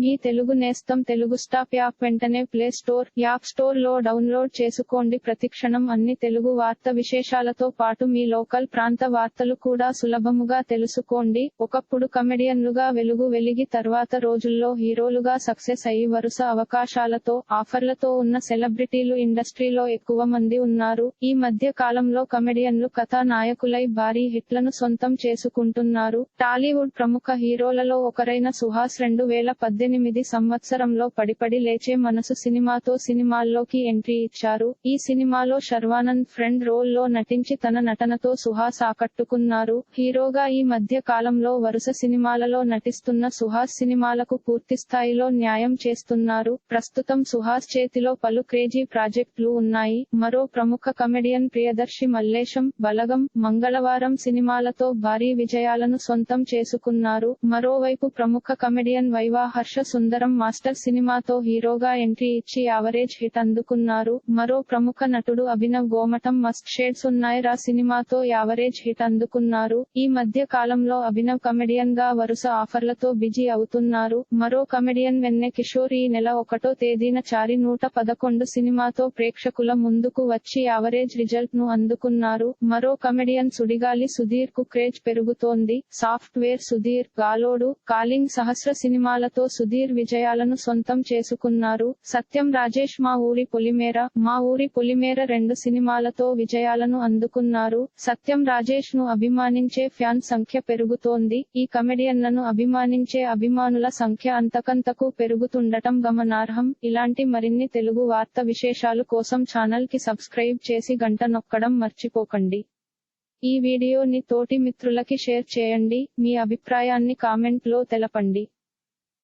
మీ తెలుగు నేస్తం Telugu stop app వెంటనే play store app స్టోర్లో డౌన్లోడ్ చేసుకోండి. ప్రతిక్షణం అన్ని తెలుగు వార్త విశేషాలతో పాటు మీ లోకల్ ప్రాంత వార్తలు కూడా సులభముగా తెలుసుకోండి. ఒకప్పుడు కమెడియన్లుగా వెలుగు వెలిగి తర్వాత రోజుల్లో హీరోలుగా సక్సెస్ అయ్యి వరుస అవకాశాలతో ఆఫర్లతో ఉన్న సెలబ్రిటీలు ఇండస్ట్రీలో ఎక్కువ మంది ఉన్నారు. ఈ మధ్య కాలంలో కమెడియన్లు కథానాయకులై భారీ హిట్లను సొంతం చేసుకుంటున్నారు. టాలీవుడ్ ప్రముఖ హీరోలలో ఒకరైన సుహాస్ రెండు వేల పద్దెనిమిది సంవత్సరంలో పడిపడి లేచే మనసు సినిమాతో సినిమాల్లోకి ఎంట్రీ ఇచ్చారు. ఈ సినిమాలో శర్వానంద్ ఫ్రెండ్ రోల్లో నటించి తన నటనతో సుహాస్ ఆకట్టుకున్నారు. హీరోగా ఈ మధ్య కాలంలో వరుస సినిమాలలో నటిస్తున్న సుహాస్ సినిమాలకు పూర్తి స్థాయిలో న్యాయం చేస్తున్నారు. ప్రస్తుతం సుహాస్ చేతిలో పలు క్రేజీ ప్రాజెక్టులు ఉన్నాయి. మరో ప్రముఖ కమెడియన్ ప్రియదర్శి మల్లేశం బలగం మంగళవారం సినిమాలతో భారీ విజయాలను సొంతం చేసుకున్నారు. మరోవైపు ప్రముఖ కమెడియన్ వైవా హర్ష సుందరం మాస్టర్ సినిమాతో హీరోగా ఎంట్రీ ఇచ్చి యావరేజ్ హిట్ అందుకున్నారు. మరో ప్రముఖ నటుడు అభినవ్ గోమటం మస్ట్ షేడ్స్ ఉన్నాయిరా సినిమాతో యావరేజ్ హిట్ అందుకున్నారు. ఈ మధ్య కాలంలో అభినవ్ కమెడియన్గా వరుస ఆఫర్లతో బిజీ అవుతున్నారు. మరో కమెడియన్ వెన్నె కిషోర్ ఈ నెల ఒకటో తేదీన చారి నూట పదకొండు సినిమాతో ప్రేక్షకుల ముందుకు వచ్చి యావరేజ్ రిజల్ట్ను అందుకున్నారు. మరో కమెడియన్ సుడిగాలి సుధీర్కు క్రేజ్ పెరుగుతోంది. సాఫ్ట్వేర్ సుధీర్ గాలోడు కాలింగ్ సహస్ర సినిమాలతో సుధీర్ విజయాలను సొంతం చేసుకున్నారు. సత్యం రాజేష్ మా ఊరి పొలిమేర మా ఊరి పొలిమేర రెండు సినిమాలతో విజయాలను అందుకున్నారు. సత్యం రాజేష్ను అభిమానించే ఫ్యాన్ సంఖ్య పెరుగుతోంది. ఈ కమెడియన్లను అభిమానించే అభిమానుల సంఖ్య అంతకంతకు పెరుగుతుండటం గమనార్హం. ఇలాంటి మరిన్ని తెలుగు వార్త విశేషాలు కోసం ఛానల్కి సబ్స్క్రైబ్ చేసి గంట నొక్కడం మర్చిపోకండి. ఈ వీడియోని తోటి మిత్రులకి షేర్ చేయండి. మీ అభిప్రాయాన్ని కామెంట్లో తెలపండి.